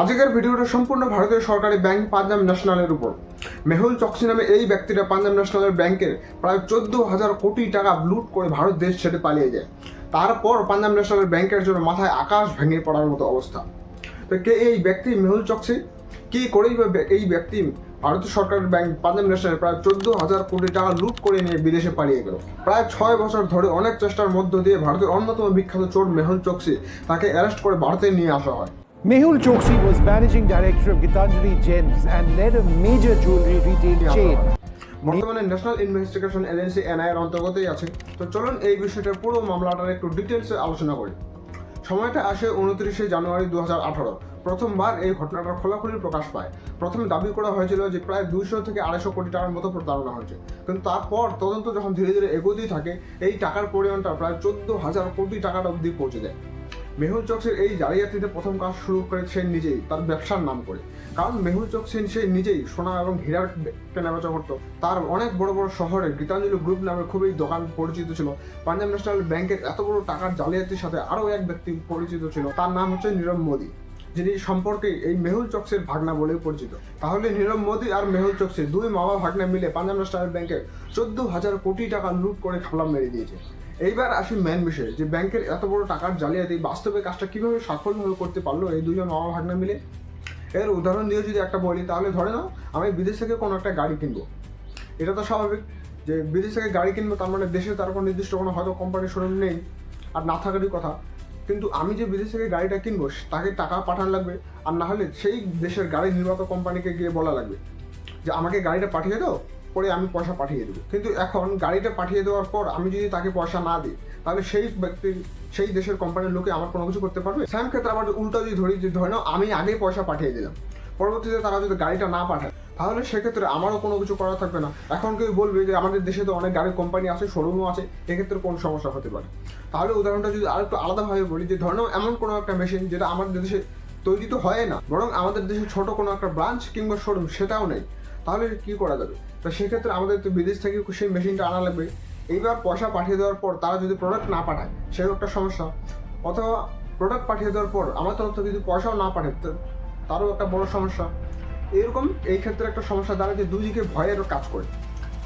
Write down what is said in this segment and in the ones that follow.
আজকের ভিডিওটা সম্পূর্ণ ভারতীয় সরকারি ব্যাংক পাঞ্জাব ন্যাশনালের উপর। মেহুল চকসি নামে এই ব্যক্তিটা পাঞ্জাব ন্যাশনালের ব্যাংকের প্রায় চোদ্দ হাজার কোটি টাকা লুট করে ভারত দেশ ছেড়ে পালিয়ে যায়। তারপর পাঞ্জাব ন্যাশনাল ব্যাংকের জন্য মাথায় আকাশ ভেঙে পড়ার মতো অবস্থা। তো কে এই ব্যক্তি মেহুল চকসি? কি করেই বা এই ব্যক্তি ভারতীয় সরকারের ব্যাংক পাঞ্জাব ন্যাশনাল প্রায় চোদ্দ হাজার কোটি টাকা লুট করে নিয়ে বিদেশে পালিয়ে গেল। প্রায় ছয় বছর ধরে অনেক চেষ্টার মধ্য দিয়ে ভারতের অন্যতম বিখ্যাত চোর মেহুল চকসি তাকে অ্যারেস্ট করে ভারতে নিয়ে আসা হয়। Mehul Choksi was managing director of Gitanjali Gems and led a major jewelry retail chain. বর্তমানে ন্যাশনাল ইনভেস্টিগেশন এজেন্সি এনআইএর অন্তর্গতই আছে। তো চলুন এই বিষয়টার পুরো মামলাটার একটু ডিটেলসে আলোচনা করি। সময়টা আসে উনত্রিশে জানুয়ারি দু আঠারো। প্রথমবার এই ঘটনাটা খোলাখুলি প্রকাশ পায়। প্রথমে দাবি করা হয়েছিল যে প্রায় দুইশো থেকে আড়াইশো কোটি টাকার মতো প্রতারণা হয়েছে। কিন্তু তারপর তদন্ত যখন ধীরে ধীরে এগোতেই থাকে এই টাকার পরিমাণটা প্রায় চোদ্দ হাজার কোটি টাকার অবধি পৌঁছে যায়। মেহুল চকসির এই জালিয়াতিতে প্রথম কাজ শুরু করে সে নিজেই, তার ব্যবসার নাম করে। কারণ মেহুল চকসিন সে নিজেই, সোনা এবং হীরার কেনাবেচা করতো। তার অনেক বড় বড় শহরে গীতাঞ্জলি গ্রুপ নামে খুবই দোকান পরিচিত ছিল। পাঞ্জাব ন্যাশনাল ব্যাংকের এত বড় টাকার জালিয়াতির সাথে আরও এক ব্যক্তি পরিচিত ছিল, তার নাম হচ্ছে নীরব মোদী, যিনি সম্পর্কে এই মেহুল চকসির ভাগনা বলেই পরিচিত। তাহলে নীরব মোদী আর মেহুল চকসি দুই মামা ভাগনা মিলে পাঞ্জাব ন্যাশনাল ব্যাংকের চোদ্দ হাজার কোটি টাকা লুট করে খাবলা মেরে দিয়েছে। এইবার আসি মেন বিষয়, যে ব্যাংকের এত বড় টাকার জালিয়াতি, বাস্তবে কাজটা কীভাবে সফলভাবে করতে পারল এই দুজন মামা ভাগনা মিলে? এর উদাহরণ দিয়ে যদি একটা বলি, তাহলে ধরে নাও, আমি বিদেশ থেকে কোনো একটা গাড়ি কিনবো। এটা তো স্বাভাবিক যে বিদেশ থেকে গাড়ি কিনবো, তার মানে দেশে তার কোনো নির্দিষ্ট কোনো হয়তো কোম্পানির শোরুম নেই, আর না থাকারই কথা। কিন্তু আমি যে বিদেশ থেকে গাড়িটা কিনবো, তাকে টাকা পাঠানো লাগবে, আর না হলে সেই দেশের গাড়ি নির্মাতা কোম্পানিকে গিয়ে বলা লাগবে যে, আমাকে গাড়িটা পাঠিয়ে দাও পরে আমি পয়সা পাঠিয়ে দেবো। কিন্তু এখন গাড়িটা পাঠিয়ে দেওয়ার পর আমি যদি তাকে পয়সা না দিই, তাহলে সেই ব্যক্তির সেই দেশের কোম্পানির লোকে আমার কোনো কিছু করতে পারবে? সেম ক্ষেত্রে আবার উল্টো যদি ধরি, যে ধরে নাও, আমি আগেই পয়সা পাঠিয়ে দিলাম। পরবর্তীতে তারা যদি গাড়িটা না পাঠায়, তাহলে সেক্ষেত্রে আমারও কোনো কিছু করা থাকবে না। এখন কেউ বলবে যে আমাদের দেশে তো অনেক গাড়ির কোম্পানি আছে শোরুমও আছে, এক্ষেত্রে কোন সমস্যা হতে পারে। তাহলে উদাহরণটা যদি আরেকটু আলাদাভাবে বলি, যে ধরে নাও, এমন কোনো একটা মেশিন যেটা আমাদের দেশে তৈরি তো হয় না, বরং আমাদের দেশে ছোট কোনো একটা ব্রাঞ্চ কিংবা শোরুম সেটাও নেই। তাহলে কি করা যাবে? তো সেক্ষেত্রে আমাদের তো বিদেশ থেকে সেই মেশিনটা আনা লাগবে। এইবার পয়সা পাঠিয়ে দেওয়ার পর তারা যদি প্রোডাক্ট না পাঠায়, সেও একটা সমস্যা। অথবা প্রোডাক্ট পাঠিয়ে দেওয়ার পর আমার তরফ থেকে যদি পয়সাও না পাঠায় তারও একটা বড় সমস্যা। এরকম এই ক্ষেত্রে একটা সমস্যা দ্বারা যে দুই দিকে ভয়েরও কাজ করে।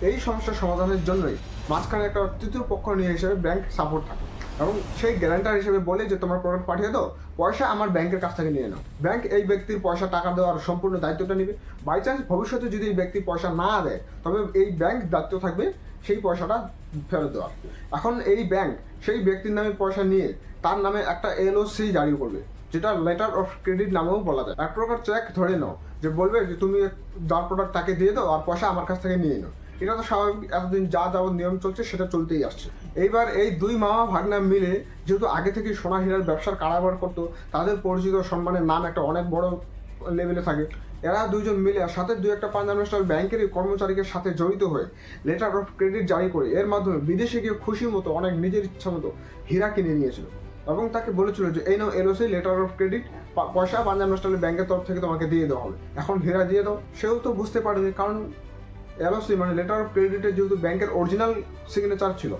এই সমস্যার সমাধানের জন্যই মাঝখানে একটা তৃতীয় পক্ষ নিয়ে হিসেবে ব্যাংক সাপোর্ট থাকে। এবং সেই গ্যারান্টার হিসেবে বলে যে, তোমার প্রোডাক্ট পাঠিয়ে দাও, পয়সা আমার ব্যাংকের কাছ থেকে নিয়ে নাও। ব্যাংক এই ব্যক্তির পয়সা, টাকা দেওয়ার সম্পূর্ণ দায়িত্বটা নেবে। বাই চান্স ভবিষ্যতে যদি এই ব্যক্তি পয়সা না দেয়, তবে এই ব্যাংক দায়িত্ব থাকবে সেই পয়সাটা ফেরত দেওয়ার। এখন এই ব্যাংক সেই ব্যক্তির নামে পয়সা নিয়ে তার নামে একটা এলওসি জারি করবে, যেটা লেটার অফ ক্রেডিট নামেও বলা যায়। এক প্রকার চেক ধরে নাও, যে বলবে যে, তুমি যার প্রোডাক্ট তাকে দিয়ে দাও, আর পয়সা আমার কাছ থেকে নিয়ে নাও। এটা তো স্বাভাবিক, এতদিন যা যাবত নিয়ম চলছে সেটা চলতেই আসছে। এইবার এই দুই মামা ভাগনা মিলে যেহেতু আগে থেকে সোনা হীরার ব্যবসার কারবার করতো, তাদের পরিচিত সম্মানের নাম একটা অনেক বড় লেভেলে থাকে। এরা দুজন মিলে আর সাথে দুই একটা পাঞ্জাব ন্যাশনাল ব্যাংকেরই কর্মচারীকে সাথে জড়িত হয়ে লেটার অফ ক্রেডিট জারি করে, এর মাধ্যমে বিদেশে গিয়ে খুশি মতো, অনেক নিজের ইচ্ছা মতো হীরা কিনে নিয়েছিল। এবং তাকে বলেছিল যে, এই নাও এলওসি লেটার অফ ক্রেডিট পয়সা পাঞ্জাব ন্যাশনাল ব্যাংকের তরফ থেকে তোমাকে দিয়ে দেওয়া হবে। এখন হীরা দিয়ে দাও। সেও তো বুঝতে পারেনি, কারণ এলওসি মানে লেটার অফ ক্রেডিটের যেহেতু ব্যাংকের অরিজিনাল সিগনেচার ছিল,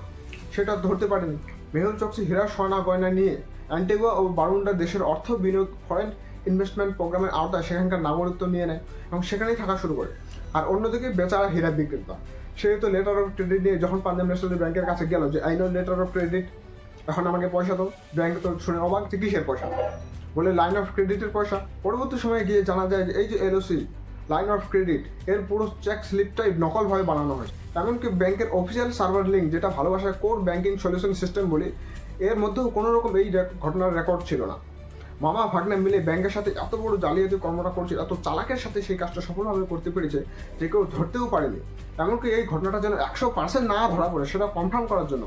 সেটা ধরতে পারেনি। মেহুল চকসি হীরা সোনা গয়না নিয়ে অ্যান্টেগুয়া ও বারুন্ডা দেশের অর্থ বিনিয়োগ ফরেন ইনভেস্টমেন্ট প্রোগ্রামের আওতায় সেখানকার নাগরিকত্ব নিয়ে নেয় এবং সেখানেই থাকা শুরু করে। আর অন্যদিকে বেচারা হীরা বিক্রেতা সে তো লেটার অফ ক্রেডিট নিয়ে যখন পাঞ্জাব ন্যাশনাল ব্যাংকের কাছে গেল যে আইন লেটার অফ ক্রেডিট এখন আমাকে পয়সা দাও ব্যাংক তো শুনে অবাক যে কিসের পয়সা? বলে লাইন অফ ক্রেডিটের পয়সা। পরবর্তী সময়ে গিয়ে জানা যায় যে, এই যে এলওসি লাইন অফ ক্রেডিট এর পুরো চেক স্লিপটাই নকলভাবে বানানো হয়েছে। এমনকি ব্যাংকের অফিসিয়াল সার্ভার লিঙ্ক যেটা ভালোবাসায় কোর ব্যাংকিং সলিউশন সিস্টেম বলি, এর মধ্যেও কোনো রকম এই ঘটনার রেকর্ড ছিল না। মামা ভাগ্নে মিলে ব্যাংকের সাথে এত বড় জালিয়াতি কর্মটা করছে, এত চালাকের সাথে সেই কাজটা সফলভাবে করতে পেরেছে যে কেউ ধরতেও পারেনি। এমনকি এই ঘটনাটা যেন একশো পার্সেন্ট না ধরা পড়ে, সেটা কনফার্ম করার জন্য।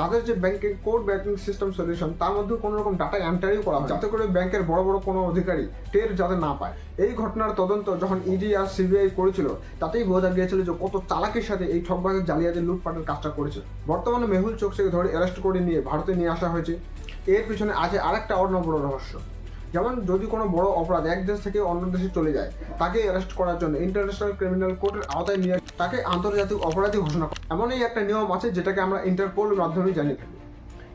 তাদের যে ব্যাংকের কোড ব্যাংকিং সিস্টেম সলিউশন, তার মধ্যে কোনো রকম ডাটা এন্টারিও করা হয় যাতে করে ব্যাংকের বড় বড় কোনো অধিকারী টের যাতে না পায়। এই ঘটনার তদন্ত যখন ইডি আর সিবিআই করেছিল, তাতেই বোঝা গিয়েছিল যে কত চালাকের সাথে এই ঠকবাজের জালিয়াতি লুটপাটের কাজটা করেছে। বর্তমানে মেহুল চোকসিকে ধরে অ্যারেস্ট করে নিয়ে ভারতে নিয়ে আসা হয়েছে। এর পিছনে আছে আরেকটা অন্য বড় রহস্য। যেমন যদি কোনো বড় অপরাধ এক দেশ থেকে অন্য দেশে চলে যায়, তাকে অ্যারেস্ট করার জন্য ইন্টারন্যাশনাল ক্রিমিনাল কোর্টের আওতায় নিয়ে তাকে আন্তর্জাতিক অপরাধী ঘোষণা এমনই একটা নিয়ম আছে যেটাকে আমরা ইন্টারপোল মাধ্যমে জানিয়ে থাকি।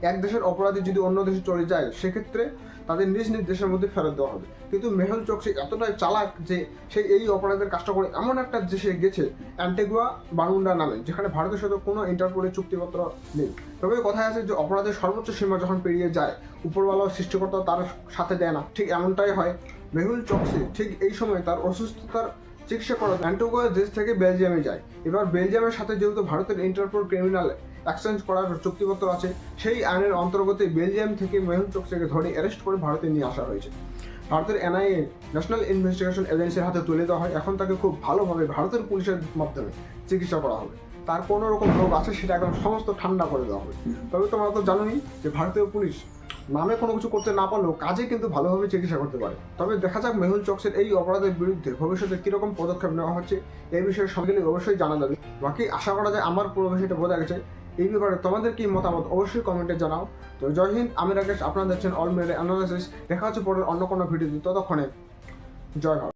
এক দেশের অপরাধী যদি অন্য দেশে চলে যায়, সেক্ষেত্রে তাদের নিজ নিজ দেশের মধ্যে ফেরত দেওয়া হবে। কিন্তু মেহুল চোকসি এতটাই চালাক যে সে এই অপরাধের কাজটা করে এমন একটা দেশে গেছে, অ্যান্টেগুয়া বারমুন্ডা নামে, যেখানে ভারতের সাথে কোনো ইন্টারপোলের চুক্তিপত্র নেই। তবে কথায় আছে যে অপরাধের সর্বোচ্চ সীমা যখন পেরিয়ে যায় উপরওয়ালা সৃষ্টিকর্তা তার সাথে দেয় না। ঠিক এমনটাই হয়। মেহুল চোকসি ঠিক এই সময় তার অসুস্থতার চিকিৎসা করা অ্যান্টোগোয়া দেশ থেকে বেলজিয়ামে যায়। এবার বেলজিয়ামের সাথে যেহেতু ভারতের ইন্টারপোল ক্রিমিনাল এক্সচেঞ্জ করার চুক্তিপত্র আছে। সেই আইনের অন্তর্গত বেলজিয়াম থেকে মেহুল চোকসিকে ধরে অ্যারেস্ট করে ভারতে নিয়ে আসা হয়েছে। ভারতের এনআইএ, ন্যাশনাল ইনভেস্টিগেশন এজেন্সির হাতে তুলে দেওয়া হয়। এখন তাকে খুব ভালোভাবে ভারতের পুলিশের মাধ্যমে চিকিৎসা করা হবে। তার কোনো রকম রোগ আছে সেটা একদম সমস্ত ঠান্ডা করে দেওয়া হবে। তবে তোমরা তো জানোই যে ভারতীয় পুলিশ নামে কোনো কিছু করতে না পারলেও কাজে কিন্তু ভালোভাবে চিকিৎসা করতে পারে। তবে দেখা যাক মেহুল চক্সের এই অপরাধের বিরুদ্ধে ভবিষ্যতে কীরকম পদক্ষেপ নেওয়া হচ্ছে, এই বিষয়ে সবগুলি অবশ্যই জানা যাবে। বাকি আশা করা যায় আমার পুরো বিষয়টা বোঝা গেছে। এই ব্যাপারে তোমাদের কি মতামত অবশ্যই কমেন্টে জানাও। তো জয় হিন্দ, আমি রাকেশ, আপনারা দেখছেন অল মেরে অ্যানালাইসিস দেখা হচ্ছে পরের অন্য কোনো ভিডিওতে, ততক্ষণে জয় ভারত।